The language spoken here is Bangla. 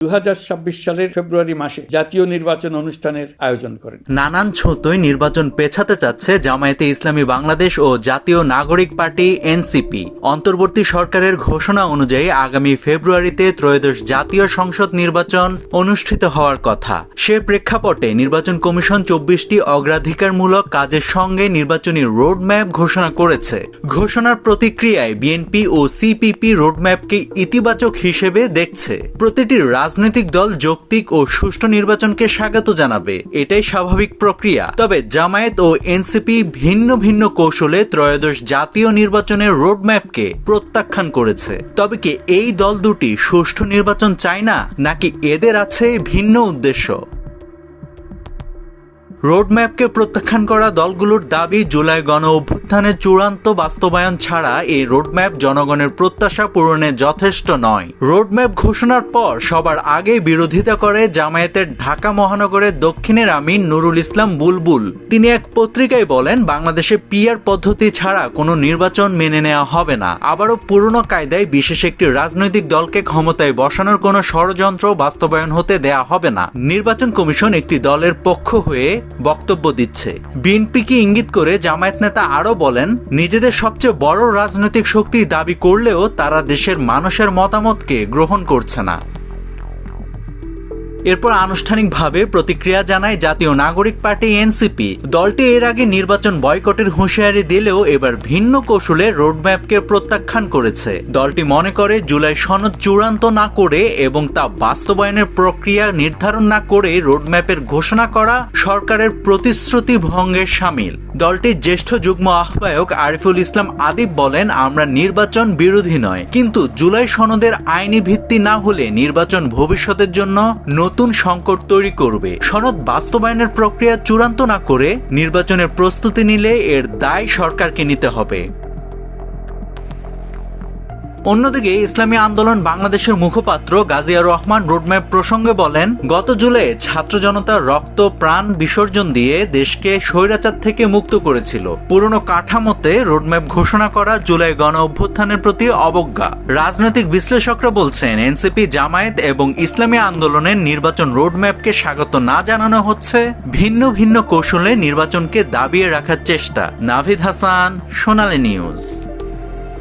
দুই সালের ফেব্রুয়ারি মাসে জাতীয় নির্বাচন অনুষ্ঠানের আয়োজন করেন। নানান ছতই নির্বাচন পেছাতে চাচ্ছে জামায়াতে ইসলামী বাংলাদেশ ও জাতীয় নাগরিক পার্টি এনসিপি। অন্তর্বর্তী সরকারের ঘোষণা অনুযায়ী আগামী ফেব্রুয়ারিতে ত্রয়োদশ জাতীয় সংসদ নির্বাচন অনুষ্ঠিত হওয়ার কথা। সে প্রেক্ষাপটে নির্বাচন কমিশন চব্বিশটি অগ্রাধিকারমূলক কাজের সঙ্গে নির্বাচনী রোডম্যাপ ঘোষণা করেছে। ঘোষণার প্রতিক্রিয়ায় বিএনপি ও সিপিপি রোডম্যাপকে ইতিবাচক হিসেবে দেখছে। প্রতিটি রাজনৈতিক দল যৌক্তিক ও সুষ্ঠু নির্বাচনকে স্বাগত জানাবে। এটাই স্বাভাবিক প্রক্রিয়া। তবে জামায়াত ও এনসিপি ভিন্ন ভিন্ন কৌশলে ত্রয়োদশ জাতীয় নির্বাচনের রোডম্যাপকে প্রত্যাখ্যান করেছে। তবে কি এই দল দুটি সুষ্ঠু নির্বাচন চায় না, নাকি এদের আছে ভিন্ন উদ্দেশ্য? রোডম্যাপকে প্রত্যাখ্যান করা দলগুলোর দাবি, জুলাই গণ অভ্যুত্থানের চূড়ান্ত বাস্তবায়ন ছাড়া এই রোডম্যাপ জনগণের প্রত্যাশা পূরণে যথেষ্ট নয়। রোডম্যাপ ঘোষণার পর সবার আগে বিরোধিতা করে জামায়াতের ঢাকা মহানগরের দক্ষিণের আমির নুরুল ইসলাম বুলবুল। তিনি এক পত্রিকায় বলেন, বাংলাদেশে পিয়ার পদ্ধতি ছাড়া কোনো নির্বাচন মেনে নেওয়া হবে না। আবারও পুরনো কায়দায় বিশেষ একটি রাজনৈতিক দলকে ক্ষমতায় বসানোর কোনো ষড়যন্ত্র বাস্তবায়ন হতে দেয়া হবে না। নির্বাচন কমিশন একটি দলের পক্ষ হয়ে বক্তব্য দিচ্ছে। বিএনপিকে ইঙ্গিত করে জামায়াত নেতা আরও বলেন, নিজেদের সবচেয়ে বড় রাজনৈতিক শক্তি দাবি করলেও তারা দেশের মানুষের মতামতকে গ্রহণ করছে না। এরপর আনুষ্ঠানিকভাবে প্রতিক্রিয়া জানায় জাতীয় নাগরিক পার্টি এনসিপি। দলটি এর আগে নির্বাচন বয়কটের হুঁশিয়ারি দিলেও এবার ভিন্ন কৌশলে রোডম্যাপকে প্রত্যাখ্যান করেছে। দলটি মনে করে জুলাই সনদ চূড়ান্ত না করে এবং তা বাস্তবায়নের প্রক্রিয়া নির্ধারণ না করে রোডম্যাপের ঘোষণা করা সরকারের প্রতিশ্রুতি ভঙ্গের সামিল। দলটির জ্যেষ্ঠ যুগ্ম আহ্বায়ক আরিফুল ইসলাম আদিব বলেন, আমরা নির্বাচন বিরোধী নয়, কিন্তু জুলাই সনদের আইনি ভিত্তি না হলে নির্বাচন ভবিষ্যতের জন্য নতুন সংকট তৈরি করবে। সনদ বাস্তবায়নের প্রক্রিয়া চূড়ান্ত না করে নির্বাচনের প্রস্তুতি নিলে এর দায় সরকারকে নিতে হবে। অন্যদিকে ইসলামী আন্দোলন বাংলাদেশের মুখপাত্র গাজিয়া রহমান রোডম্যাপ প্রসঙ্গে বলেন, গত জুলাই ছাত্র জনতার রক্ত, প্রাণ বিসর্জন দিয়ে দেশকে স্বৈরাচার থেকে মুক্ত করেছিল। পুরনো কাঠামোতে রোডম্যাপ ঘোষণা করা জুলাই গণ অভ্যুত্থানের প্রতি অবজ্ঞা। রাজনৈতিক বিশ্লেষকরা বলছেন, এনসিপি জামায়াত এবং ইসলামী আন্দোলনের নির্বাচন রোডম্যাপকে স্বাগত না জানানো হচ্ছে। ভিন্ন ভিন্ন কৌশলে নির্বাচনকে দাবিয়ে রাখার চেষ্টা। নাভিদ হাসান, সোনালী নিউজ।